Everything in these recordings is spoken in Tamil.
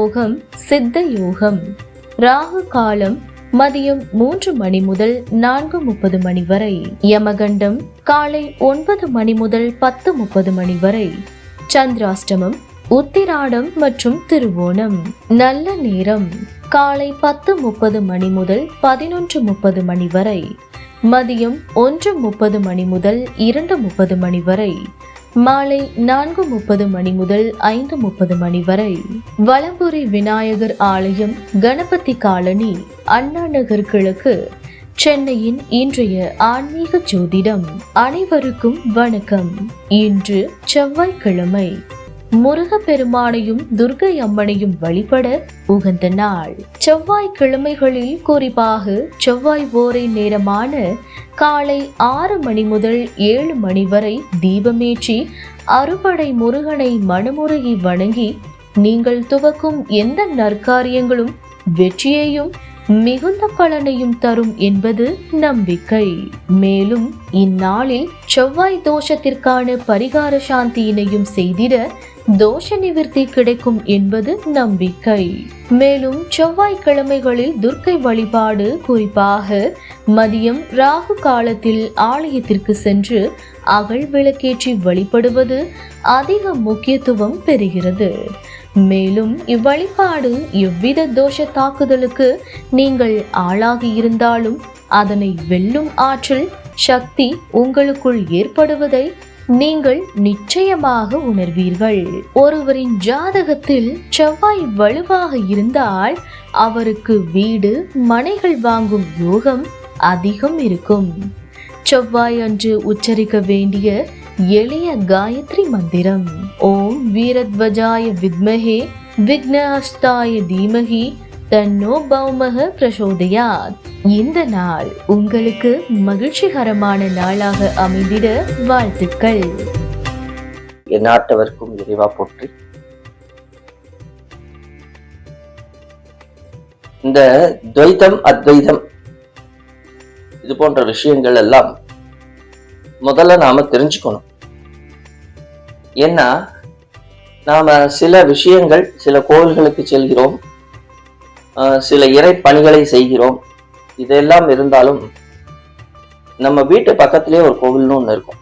யோகம் சித்த யோகம். ராகு காலம் மதியம் மூன்று மணி முதல் நான்கு முப்பது மணி வரை. யமகண்டம் காலை ஒன்பது மணி முதல் பத்து முப்பது மணி வரை. சந்திராஷ்டமம் உத்திராடம் மற்றும் திருவோணம். நல்ல நேரம். காலை பத்து முப்பது மணி முதல் பதினொன்று முப்பது மணி வரை. மதியம் ஒன்று முப்பது மணி முதல் இரண்டு முப்பது மணி வரை. மாலை நான்கு முப்பது மணி முதல் ஐந்து முப்பது மணி வரை. வலம்புரி விநாயகர் ஆலயம் கணபதி காலனி அண்ணா நகர் கிழக்கு சென்னையின் இன்றைய ஆன்மீக ஜோதிடம் அனைவருக்கும் வணக்கம். இன்று செவ்வாய்க்கிழமை முருகப்பெருமானையும் துர்கை அம்மனையும் வழிபட உகந்த நாள். செவ்வாய்க்கிழமைகளில் குறிப்பாக செவ்வாய் ஓரை நேரமான காலை ஆறு மணி முதல் ஏழு மணி வரை தீபமேற்றி அறுபடை முருகனை மனமுருகி வணங்கி நீங்கள் துவக்கும் எந்த நற்காரியங்களும் வெற்றியையும் மிகுந்த பலனையும் தரும் என்பது நம்பிக்கை. மேலும் இந்நாளில் செவ்வாய் தோஷத்திற்கான பரிகார சாந்தியினையும் செய்திட தோஷ நிவர்த்தி கிடைக்கும் என்பது நம்பிக்கை. மேலும் செவ்வாய்க்கிழமைகளில் துர்க்கை வழிபாடு குறிப்பாக மதியம் ராகு காலத்தில் ஆலயத்திற்கு சென்று அகல் விளக்கேற்றி வழிபடுவது அதிக முக்கியத்துவம் பெறுகிறது. மேலும் இவ்வழிபாடு எவ்வித தோஷ தாக்குதலுக்கு நீங்கள் ஆளாகி இருந்தாலும் அதனை வெல்லும் ஆற்றல் சக்தி உங்களுக்குள் ஏற்படுவதை நீங்கள் நிச்சயமாக உணர்வீர்கள். ஒருவரின் ஜாதகத்தில் செவ்வாய் வலுவாக இருந்தால் அவருக்கு வீடு மனைகள் வாங்கும் யோகம் அதிகம் இருக்கும். செவ்வாய் அன்று உச்சரிக்க வேண்டிய எளிய காயத்ரி மந்திரம். ஓம் வீரத்வஜாய வித்மஹே விக்னஹஸ்தாய தீமகி தன்னோ பௌமக பிரசோதயாத். இந்த நாள் உங்களுக்கு மகிழ்ச்சிகரமான நாளாக அமைந்திட வாழ்த்துக்கள். எந்நாட்டவர்க்கும் இறைவா போற்றி. இந்த துவைதம் அத்வைதம் இது போன்ற விஷயங்கள் எல்லாம் முதல்ல நாம தெரிஞ்சுக்கணும். ஏன்னா நாம சில விஷயங்கள் சில கோவில்களுக்கு செல்கிறோம். சில இறை பணிகளை செய்கிறோம். இதெல்லாம் இருந்தாலும் நம்ம வீட்டு பக்கத்துலேயே ஒரு கோவில்னு ஒன்று இருக்கும்.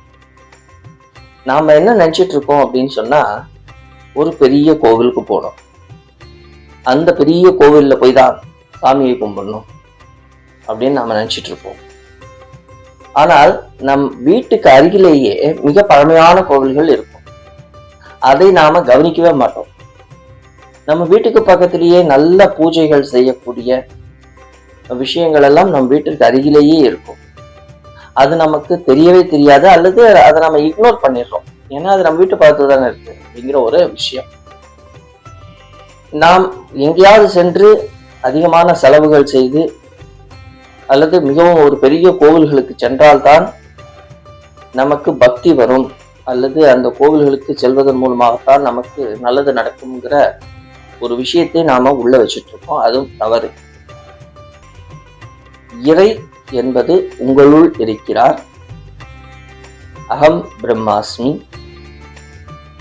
நாம என்ன நினைச்சிட்டு இருக்கோம் அப்படின்னு சொன்னா ஒரு பெரிய கோவிலுக்கு போனோம் அந்த பெரிய கோவில்ல போய் தான் சாமியை கும்பிடணும் அப்படின்னு நாம் நினைச்சிட்டு இருப்போம். ஆனால் நம் வீட்டுக்கு அருகிலேயே மிக பழமையான கோவில்கள் இருக்கும். அதை நாம கவனிக்கவே மாட்டோம். நம்ம வீட்டுக்கு பக்கத்திலேயே நல்ல பூஜைகள் செய்யக்கூடிய விஷயங்கள் எல்லாம் நம் வீட்டிற்கு அருகிலேயே இருக்கும். அது நமக்கு தெரியவே தெரியாது அல்லது அதை நம்ம இக்னோர் பண்ணிடுறோம். ஏன்னா அது நம்ம வீட்டு பக்கத்தில் தானே இருக்கு அப்படிங்கிற ஒரு விஷயம். நாம் எங்கேயாவது சென்று அதிகமான செலவுகள் செய்து அல்லது மிகவும் ஒரு பெரிய கோவில்களுக்கு சென்றால்தான் நமக்கு பக்தி வரும் அல்லது அந்த கோவில்களுக்கு செல்வதன் மூலமாகத்தான் நமக்கு நல்லது நடக்கும்ங்கிற ஒரு விஷயத்தை நாம உள்ள வச்சுட்டு இருக்கோம் அதுவும் தவறு. இறை என்பது உங்களுள் இருக்கிறார். அகம் பிரம்மாஸ்மி.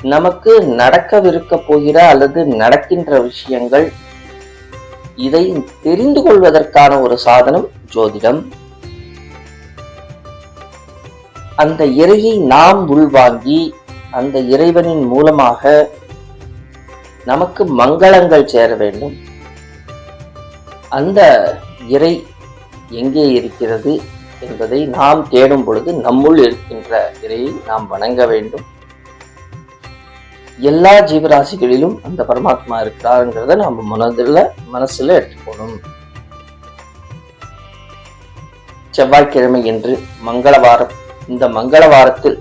நமக்கு நடக்கவிருக்க போகிற அல்லது நடக்கின்ற விஷயங்கள் இதை தெரிந்து கொள்வதற்கான ஒரு சாதனம் ஜோதிடம். அந்த இறையை நாம் உள்வாங்கி அந்த இறைவனின் மூலமாக நமக்கு மங்களங்கள் சேர வேண்டும். அந்த இறை எங்கே இருக்கிறது என்பதை நாம் தேடும் பொழுது நம்முள் இருக்கின்ற இறையை நாம் வணங்க வேண்டும். எல்லா ஜீவராசிகளிலும் அந்த பரமாத்மா இருக்கிறாருங்கிறத நம்ம மனதில் மனசுல எடுத்துக்கணும். செவ்வாய்க்கிழமை என்று மங்களவாரம். இந்த மங்களவாரத்தில்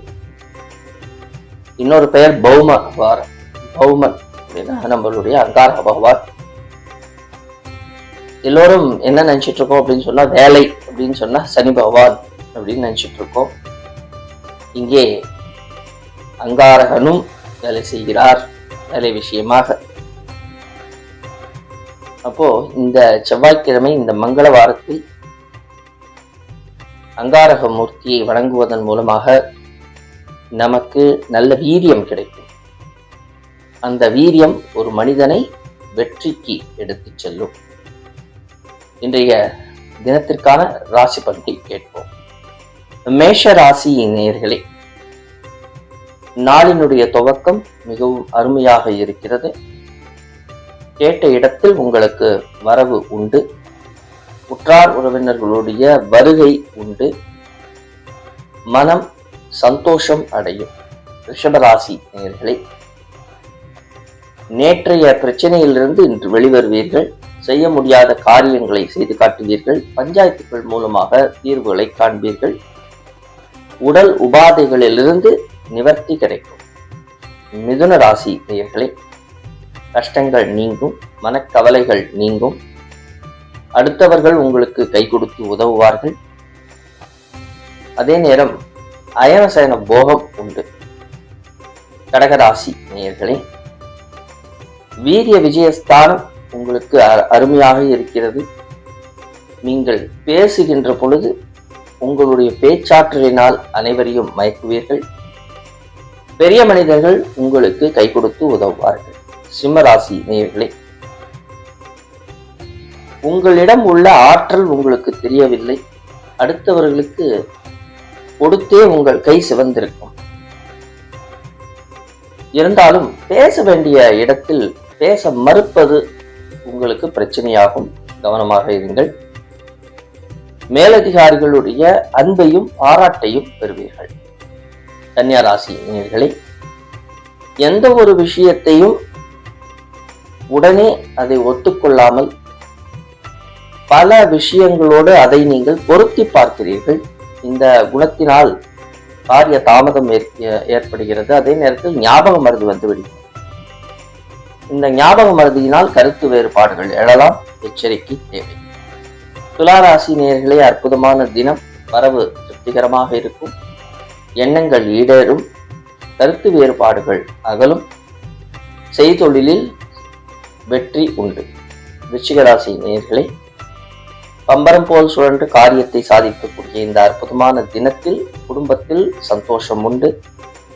இன்னொரு பெயர் பௌம வாரம். பௌமன். அப்படின்னா நம்மளுடைய அங்காரக பகவான் எல்லோரும் என்ன நினைச்சிட்டு இருக்கோம் அப்படின்னு சொன்னா வேலை அப்படின்னு சொன்னா சனி பகவான் அப்படின்னு நினைச்சிட்டு இருக்கோம் இங்கே அங்காரகனும் வேலை செய்கிறார். வேலை விஷயமாக. அப்போ இந்த செவ்வாய்க்கிழமை இந்த மங்கள வாரத்தில் அங்காரக மூர்த்தியை வணங்குவதன் மூலமாக நமக்கு நல்ல வீரியம் கிடைக்கும். அந்த வீரியம் ஒரு மனிதனை வெற்றிக்கு எடுத்து செல்லும். இன்றைய தினத்திற்கான ராசி பலனை கேட்போம். மேஷ ராசி நேயர்களே நாளினுடைய துவக்கம் மிகவும் அருமையாக இருக்கிறது. கேட்ட இடத்தில் உங்களுக்கு வரவு உண்டு. உற்றார் உறவினர்களுடைய வருகை உண்டு. மனம் சந்தோஷம் அடையும். ரிஷபராசி நேயர்களே நேற்றைய பிரச்சனையிலிருந்து இன்று வெளிவருவீர்கள். செய்ய முடியாத காரியங்களை செய்து காட்டுவீர்கள். பஞ்சாயத்துகள் மூலமாக தீர்வுகளை காண்பீர்கள். உடல் உபாதைகளிலிருந்து நிவர்த்தி கிடைக்கும். மிதுன ராசி நேயர்களே கஷ்டங்கள் நீங்கும் மனக்கவலைகள் நீங்கும். அடுத்தவர்கள் உங்களுக்கு கை கொடுத்து உதவுவார்கள். அதே நேரம் அயனசயன போகம் உண்டு. கடகராசி நேயர்களே வீரிய விஜயஸ்தானம் உங்களுக்கு அருமையாக இருக்கிறது. நீங்கள் பேசுகின்ற பொழுது உங்களுடைய பேச்சாற்றலினால் அனைவரையும் மயக்குவீர்கள். பெரிய மனிதர்கள் உங்களுக்கு கை கொடுத்து உதவுவார்கள். சிம்மராசி நேயர்களே உங்களிடம் உள்ள ஆற்றல் உங்களுக்கு தெரியவில்லை. அடுத்தவர்களுக்கு கொடுத்தே உங்கள் கை சிவந்திருக்கும். இருந்தாலும் பேச வேண்டிய இடத்தில் பேச மறுப்பது உங்களுக்கு பிரச்சனையாகும். கவனமாக இருங்கள். மேலதிகாரிகளுடைய அன்பையும் பாராட்டையும் பெறுவீர்கள். கன்னியாராசினியர்களே ராசி எந்த ஒரு விஷயத்தையும் உடனே அதை ஒத்துக்கொள்ளாமல் பல விஷயங்களோடு அதை நீங்கள் பொருத்தி பார்க்கிறீர்கள். இந்த குணத்தினால் காரிய தாமதம் ஏற்- ஏற்படுகிறது. அதே நேரத்தில் ஞாபக மருந்து வந்துவிடுகிறது இந்த ஞாபக மருதியினால் கருத்து வேறுபாடுகள் எழலாம். எச்சரிக்கை தேவை. துளாராசி நேர்களே அற்புதமான தினம். வரவு திருப்திகரமாக இருக்கும். எண்ணங்கள் ஈடேறும். கருத்து வேறுபாடுகள் அகலும். செய்தொழிலில் வெற்றி உண்டு. விருச்சிகராசி நேர்களே பம்பரம் போல் சுழன்று காரியத்தை சாதிக்கக்கூடிய இந்த அற்புதமான தினத்தில் குடும்பத்தில் சந்தோஷம் உண்டு.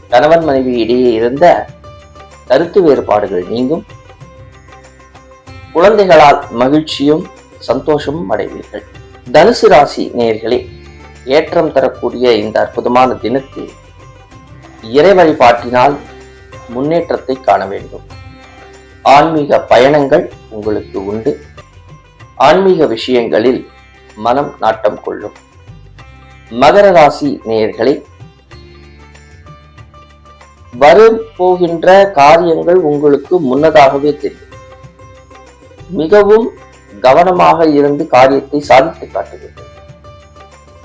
கணவன் மனைவி இடையே இருந்த கருத்து வேறுபாடுகள் நீங்கும். குழந்தைகளால் மகிழ்ச்சியும் சந்தோஷமும் அடைவீர்கள். தனுசு ராசி நேர்களே ஏற்றம் தரக்கூடிய இந்த அற்புதமான தினத்தில் இறை வழிபாட்டினால் முன்னேற்றத்தை காண வேண்டும். ஆன்மீக பயணங்கள் உங்களுக்கு உண்டு. ஆன்மீக விஷயங்களில் மனம் நாட்டம் கொள்ளும். மகர ராசி நேயர்களே வரும் போகின்ற காரியங்கள் உங்களுக்கு முன்னதாகவே தெரியும். மிகவும் கவனமாக இருந்து காரியத்தை சாதித்து காட்டுவீர்கள்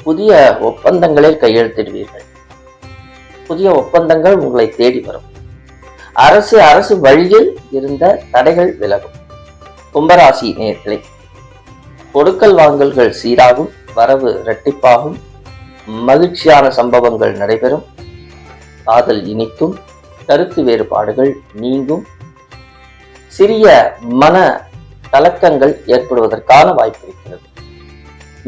புதிய ஒப்பந்தங்களை கையெழுத்திடுவீர்கள். புதிய ஒப்பந்தங்கள் உங்களை தேடி வரும். அரசு அரசு வழியில் இருந்த தடைகள் விலகும். கும்பராசி நேர்களை கொடுக்கல் வாங்கல்கள் சீராகும் வரவு இரட்டிப்பாகும் மகிழ்ச்சியான சம்பவங்கள் நடைபெறும். காதல் இனிக்கும் கருத்து வேறுபாடுகள் நீங்கும். சிறிய மன கலக்கங்கள் ஏற்படுவதற்கான வாய்ப்பு இருக்கிறது.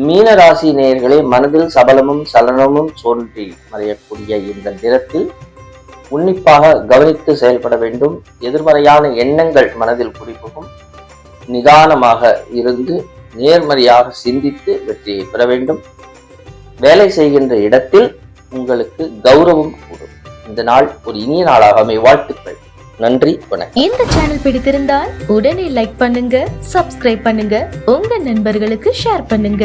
மீன ராசி நேயர்களே மனதில் சபலமும் சலனமும் தோன்றி மறையக்கூடிய இந்த நிறத்தில் உன்னிப்பாக கவனித்து செயல்பட வேண்டும். எதிர்மறையான எண்ணங்கள் மனதில் குறிப்புகும் நிதானமாக இருந்து நேர்மறையாக சிந்தித்து வெற்றியை பெற வேண்டும். வேலை செய்கின்ற இடத்தில் உங்களுக்கு கௌரவம் கூடும். இந்த நாள் ஒரு இனிய நாளாக அமை வாழ்த்துக்கள். நன்றி வணக்கம். இந்த சேனல் பிடித்திருந்தால் உடனே லைக் பண்ணுங்க சப்ஸ்கிரைப் பண்ணுங்க உங்க நண்பர்களுக்கு ஷேர் பண்ணுங்க.